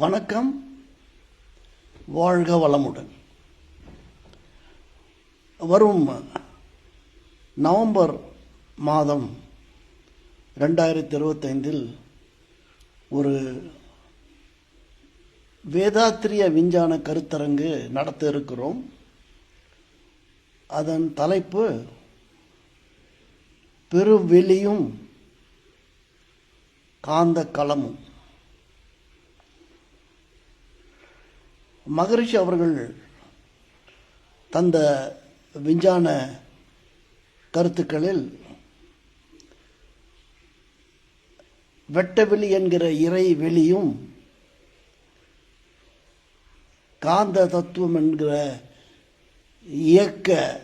வணக்கம் வாழ்க வளமுடன். வரும் நவம்பர் மாதம் ரெண்டாயிரத்தி இருபத்தைந்தில் ஒரு வேதாத்திரிய விஞ்ஞான கருத்தரங்கு நடத்த இருக்கிறோம். அதன் தலைப்பு பெருவெளியும் காந்த களமும். மகரிஷி அவர்கள் தந்த விஞ்ஞான கருத்துக்களில் வெட்டவெளி என்கிற இறை வெளியும் காந்த தத்துவம் என்கிற இயக்க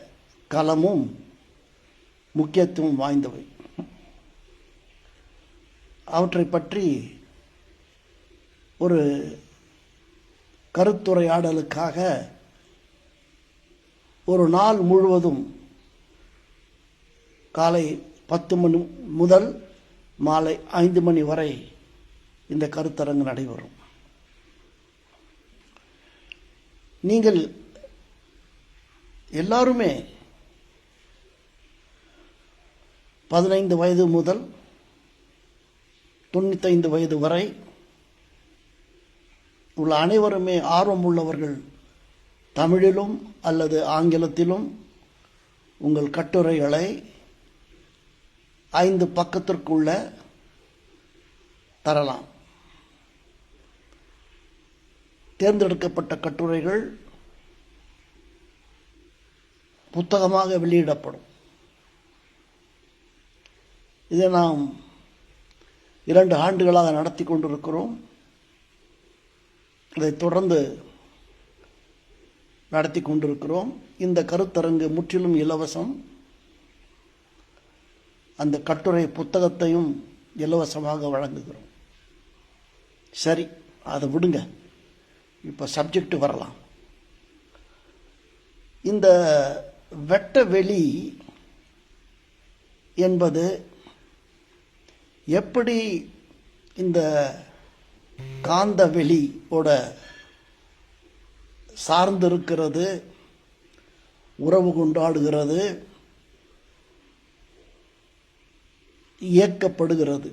களமும் முக்கியத்துவம் வாய்ந்தவை. அவற்றை பற்றி ஒரு கருத்துரையாடலுக்காக ஒரு நாள் முழுவதும் காலை பத்து மணி முதல் மாலை ஐந்து மணி வரை இந்த கருத்தரங்கு நடைபெறும். நீங்கள் எல்லாருமே பதினைந்து வயது முதல் தொண்ணூத்தைந்து வயது வரை உள்ள அனைவருமே ஆர்வம் உள்ளவர்கள் தமிழிலும் அல்லது ஆங்கிலத்திலும் உங்கள் கட்டுரைகளை ஐந்து பக்கத்திற்குள்ள தரலாம். தேர்ந்தெடுக்கப்பட்ட கட்டுரைகள் புத்தகமாக வெளியிடப்படும். இதை நாம் இரண்டு ஆண்டுகளாக நடத்தி கொண்டிருக்கிறோம். அதை தொடர்ந்து நடத்தி கொண்டிருக்கிறோம். இந்த கருத்தரங்கு முற்றிலும் இலவசம். அந்த கட்டுரை புத்தகத்தையும் இலவசமாக வழங்குகிறோம். சரி அதை விடுங்க. இப்போ சப்ஜெக்ட் வரலாம். இந்த வெட்ட வெளி என்பது எப்படி இந்த காந்த வெளியோட சார்ந்திருக்கிறது உறவு கொண்டாடுகிறது இயக்கப்படுகிறது.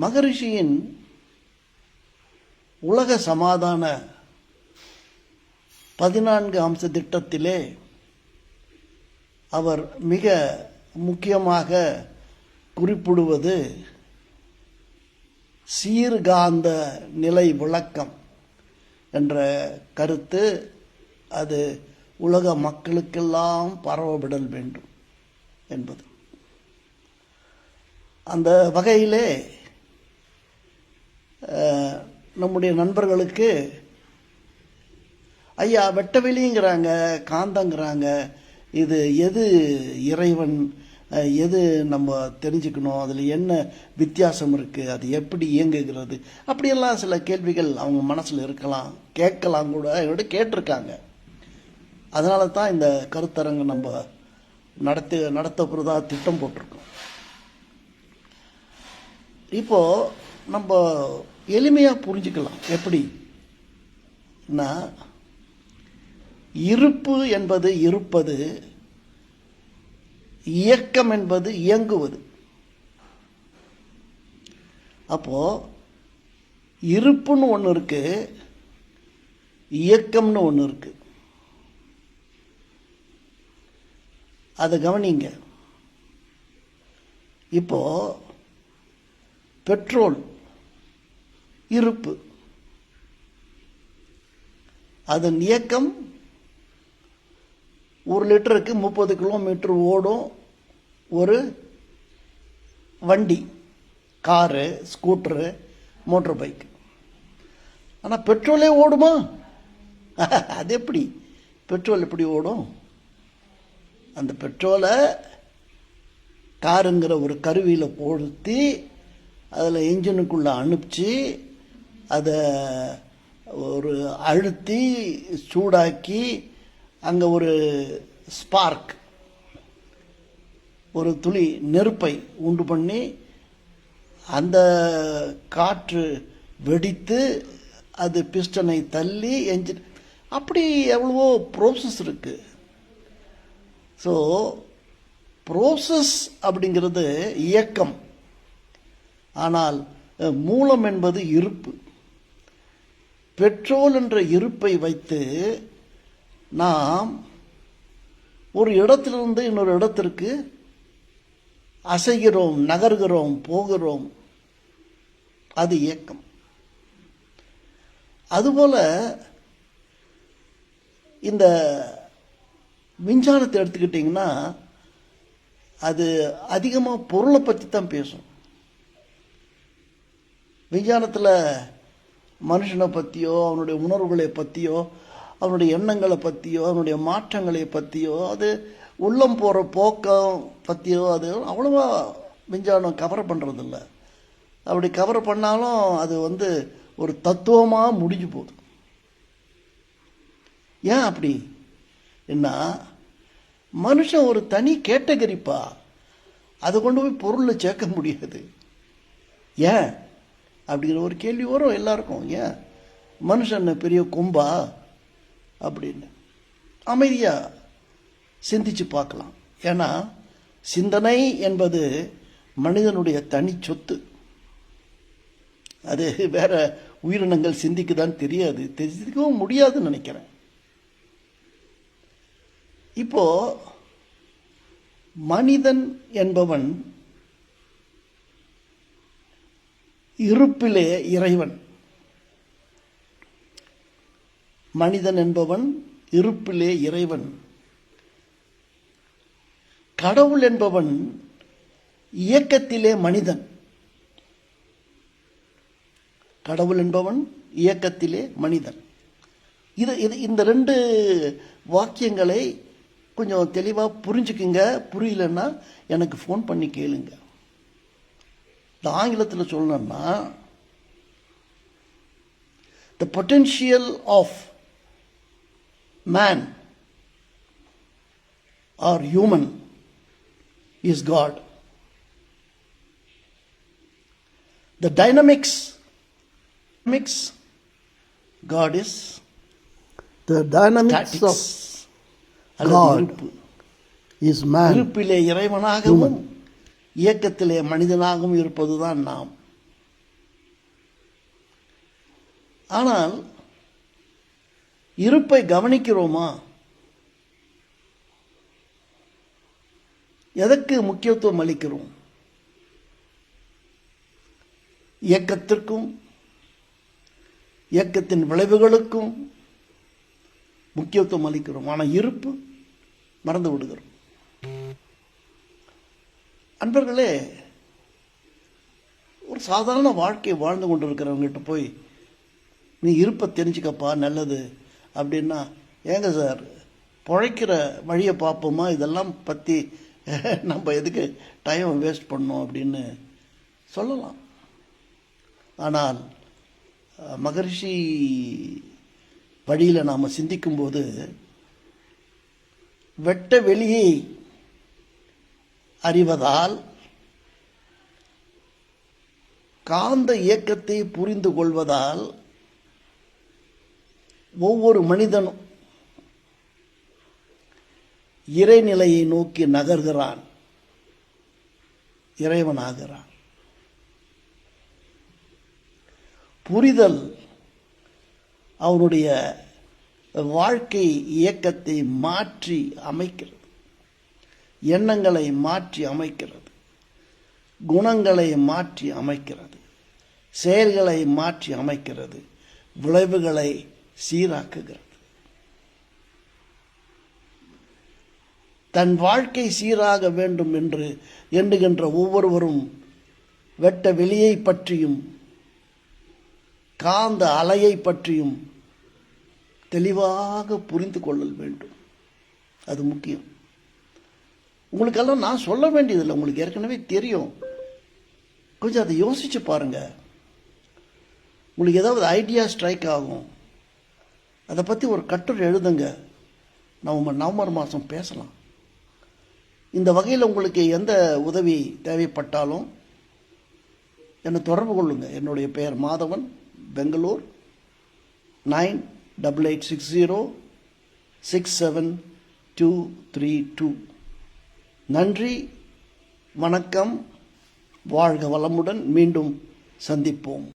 மகரிஷியின் உலக சமாதான பதினான்கு அம்ச திட்டத்திலே அவர் மிக முக்கியமாக குறிப்பிடுவது சீர்காந்த நிலை விளக்கம் என்ற கருத்து அது உலக மக்களுக்கெல்லாம் பரவவிடல் வேண்டும் என்பது. அந்த வகையிலே நம்முடைய நண்பர்களுக்கு ஐயா வெட்டவெளிங்கிறாங்க காந்தங்கிறாங்க இது எது இறைவன் எது நம்ம தெரிஞ்சுக்கணும்? அதில் என்ன வித்தியாசம் இருக்குது அது எப்படி இயங்குகிறது? அப்படியெல்லாம் சில கேள்விகள் அவங்க மனசில் இருக்கலாம். கேட்கலாம் கூட. என்னோட கேட்டிருக்காங்க. அதனால தான் இந்த கருத்தரங்கு நம்ம நடத்து நடத்த திட்டம் போட்டிருக்கோம். இப்போது நம்ம எளிமையாக புரிஞ்சுக்கலாம். எப்படின்னா இருப்பு என்பது இருப்பது இயக்கம் என்பது இயங்குவது. அப்போ இருப்புன்னு ஒன்று இருக்கு இயக்கம்னு ஒன்று இருக்கு. அதை கவனிங்க. இப்போ பெட்ரோல் இருப்பு. அதன் இயக்கம் ஒரு லிட்டருக்கு முப்பது கிலோமீட்டர் ஓடும் ஒரு வண்டி காரு ஸ்கூட்ரு மோட்டர் பைக். ஆனால் பெட்ரோலே ஓடுமா? அது எப்படி? பெட்ரோல் எப்படி ஓடும்? அந்த பெட்ரோலை காருங்கிற ஒரு கருவியில் பொருத்தி அதில் இன்ஜினுக்குள்ளே அனுப்பிச்சு அதை ஒரு அழுத்தி சூடாக்கி அங்கே ஒரு ஸ்பார்க் ஒரு துளி நெருப்பை உண்டு பண்ணி அந்த காற்று வெடித்து அது பிஸ்டனை தள்ளி என்ஜின் அப்படி எவ்வளவோ ப்ரோசஸ் இருக்குது ஸோ ப்ரோசஸ் அப்படிங்கிறது இயக்கம். ஆனால் மூலம் என்பது இருப்பு. பெட்ரோல் என்ற இருப்பை வைத்து நாம் ஒரு இடத்திலிருந்து இன்னொரு இடத்திற்கு அசைகிறோம் நகர்கிறோம் போகிறோம். அது இயக்கம். அதுபோல் இந்த விஞ்ஞானத்தை எடுத்துக்கிட்டிங்கன்னா அது அதிகமாக பொருளை பற்றி தான் பேசும். விஞ்ஞானத்தில் மனுஷனை பற்றியோ அவனுடைய உணர்வுகளை பற்றியோ அவனுடைய எண்ணங்களை பற்றியோ அவனுடைய மாற்றங்களை பற்றியோ அது உள்ளம் போகிற போக்கம் பற்றியோ அது அவ்வளோவா விஞ்ஞானம் கவர் பண்ணுறதில்ல அப்படி கவர் பண்ணாலும் அது வந்து ஒரு தத்துவமாக முடிஞ்சு போகுது. ஏன் அப்படி? என்ன மனுஷன் ஒரு தனி கேட்டகரிப்பா. அதை கொண்டு போய் பொருளில் சேர்க்க முடியாது. ஏன்? அப்படிங்கிற ஒரு கேள்வி வரும் எல்லாருக்கும். ஏன்? மனுஷன் என்ன பெரிய கொம்பா? அப்படின்னு. அமைதியாக சிந்திச்சு பார்க்கலாம். ஏன்னா சிந்தனை என்பது மனிதனுடைய தனி சொத்து. அது வேற உயிரினங்கள் சிந்திக்குதான் தெரியாது. தெரிஞ்சிக்கவும் முடியாதுன்னு நினைக்கிறேன். இப்போ மனிதன் என்பவன் இருப்பிலே இறைவன். மனிதன் என்பவன் இருப்பிலே இறைவன். கடவுள் என்பவன் இயக்கத்திலே மனிதன். கடவுள் என்பவன் இயக்கத்திலே மனிதன். இது இது இந்த ரெண்டு வாக்கியங்களை கொஞ்சம் தெளிவாக புரிஞ்சுக்குங்க. புரியலன்னா எனக்கு ஃபோன் பண்ணி கேளுங்க. இந்த ஆங்கிலத்தில் சொல்லணும்னா the potential of man or human is God the dynamics mix God is The dynamics of அல்லது God. is man. இருப்பிலே இறைவனாகவும் இயக்கத்திலே மனிதனாகவும் இருப்பதுதான் நாம் ஆனால் இருப்பை கவனிக்கிறோமா? எதற்கு முக்கியத்துவம் அளிக்கிறோம்? இயக்கத்திற்கும் இயக்கத்தின் விளைவுகளுக்கும் முக்கியத்துவம் அளிக்கிறோம். ஆனால் இருப்பு மறந்து விடுகிறோம். அன்பர்களே ஒரு சாதாரண வாழ்க்கையை வாழ்ந்து கொண்டிருக்கிறவங்ககிட்ட போய் நீ இருப்பை தெரிஞ்சுக்கப்பா நல்லது. அப்படின்னா ஏங்க சார் பிழைக்கிற வழியை பார்ப்போமா? இதெல்லாம் பற்றி நம்ம எதுக்கு டைம் வேஸ்ட் பண்ணோம் அப்படின்னு சொல்லலாம். ஆனால் மகரிஷி வழியில் நாம் சிந்திக்கும்போது வெட்ட வெளியை அறிவதால் காந்த இயக்கத்தை புரிந்து கொள்வதால் ஒவ்வொரு மனிதனும் இறைநிலையை நோக்கி நகர்கிறான். இறைவனாகிறான். புரிதல் அவனுடைய வாழ்க்கை இயக்கத்தை மாற்றி அமைக்கிறது. எண்ணங்களை மாற்றி அமைக்கிறது. குணங்களை மாற்றி அமைக்கிறது. செயல்களை மாற்றி அமைக்கிறது. விளைவுகளை சீராக்குகிறது. தன் வாழ்க்கை சீராக வேண்டும் என்று எண்ணுகின்ற ஒவ்வொருவரும் வெட்ட வெளியை பற்றியும் காந்த அலையை பற்றியும் தெளிவாக புரிந்து கொள்ளல் வேண்டும். அது முக்கியம். உங்களுக்கெல்லாம் நான் சொல்ல வேண்டியதில்லை. உங்களுக்கு ஏற்கனவே தெரியும். கொஞ்சம் அதை யோசிச்சு பாருங்க. உங்களுக்கு ஏதாவது ஐடியா ஸ்ட்ரைக் ஆகும். அதை பற்றி ஒரு கட்டுரை எழுதுங்க. நவம்பர் நவம்பர் மாதம் பேசலாம். இந்த வகையில் உங்களுக்கு எந்த உதவி தேவைப்பட்டாலும் என்னை தொடர்பு கொள்ளுங்க. என்னுடைய பெயர் Madhavan Bangalore nine double eight six zero six seven two three two. நன்றி வணக்கம் வாழ்க வளமுடன் மீண்டும் சந்திப்போம்.